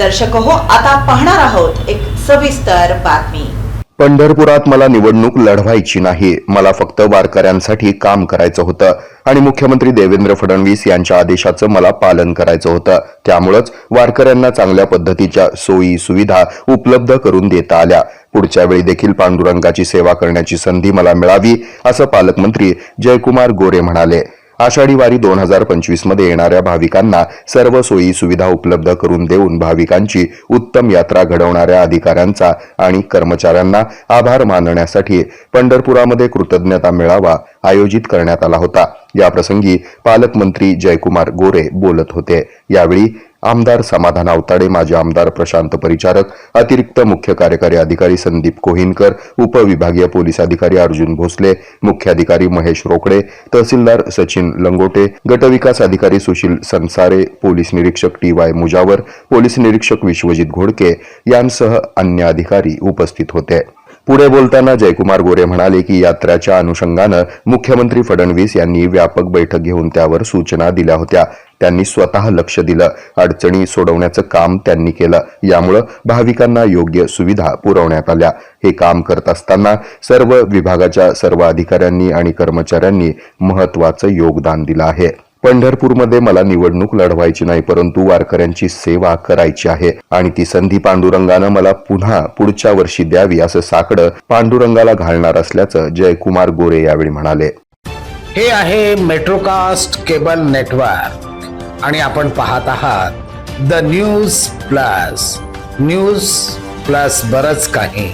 दर्शक हो आता पाहणार आहोत एक सविस्तर बातमी. पंढरपुरात मला निवडणूक लढवायची नाही. मला फक्त वारकऱ्यांसाठी काम करायचं होतं आणि मुख्यमंत्री देवेंद्र फडणवीस यांच्या आदेशाचं मला पालन करायचं होतं. त्यामुळंच वारकऱ्यांना चांगल्या पद्धतीच्या सोयी सुविधा उपलब्ध करून देता आल्या. पुढच्या वेळी देखील पांडुरंगाची सेवा करण्याची संधी मला मिळावी असं पालकमंत्री जयकुमार गोरे म्हणाले. आषाढी वारी दोन हजार पंचवीसमध्ये येणाऱ्या भाविकांना सर्व सोयी सुविधा उपलब्ध करून देऊन भाविकांची उत्तम यात्रा घडवणाऱ्या अधिकाऱ्यांचा आणि कर्मचाऱ्यांना आभार मानण्यासाठी पंढरपुरामध्ये कृतज्ञता मेळावा आयोजित करण्यात आला होता. याप्रसंगी पालकमंत्री जयकुमार गोरे बोलत होते. यावेळी आमदार समाधान आवताडे माजी आमदार प्रशांत परिचारक अतिरिक्त मुख्य कार्यकारी अधिकारी संदीप कोहिनकर उपविभागीय पोलीस अधिकारी अर्जुन भोसले मुख्याधिकारी महेश रोकडे तहसीलदार सचिन लंगोटे गटविकास अधिकारी सुशील संसारे पोलीस निरीक्षक टी वाय मुजावर पोलीस निरीक्षक विश्वजित घोडके यांसह अन्य अधिकारी उपस्थित होते. पुढे बोलताना जयकुमार गोरे म्हणाले की यात्रेच्या अनुषंगानं मुख्यमंत्री फडणवीस यांनी व्यापक बैठक घेऊन त्यावर सूचना दिल्या होत्या. त्यांनी स्वतः लक्ष दिलं. अडचणी सोडवण्याचं काम त्यांनी केलं. यामुळं भाविकांना योग्य सुविधा पुरवण्यात आल्या. हे काम करत असताना सर्व विभागाच्या सर्व अधिकाऱ्यांनी आणि कर्मचाऱ्यांनी महत्वाचं योगदान दिलं आहे. पंढरपूरमध्ये मला निवडणूक लढवायची नाही परंतु वारकऱ्यांची सेवा करायची आहे. आणि ती संधी पांडुरंगानं मला पुन्हा पुढच्या वर्षी द्यावी असं साकडं पांडुरंगाला घालणार असल्याचं जयकुमार गोरे यावेळी म्हणाले. हे आहे मेट्रोकास्ट केबल नेटवर्क आणि आपण पाहत आहात the news plus news plus बरच काही.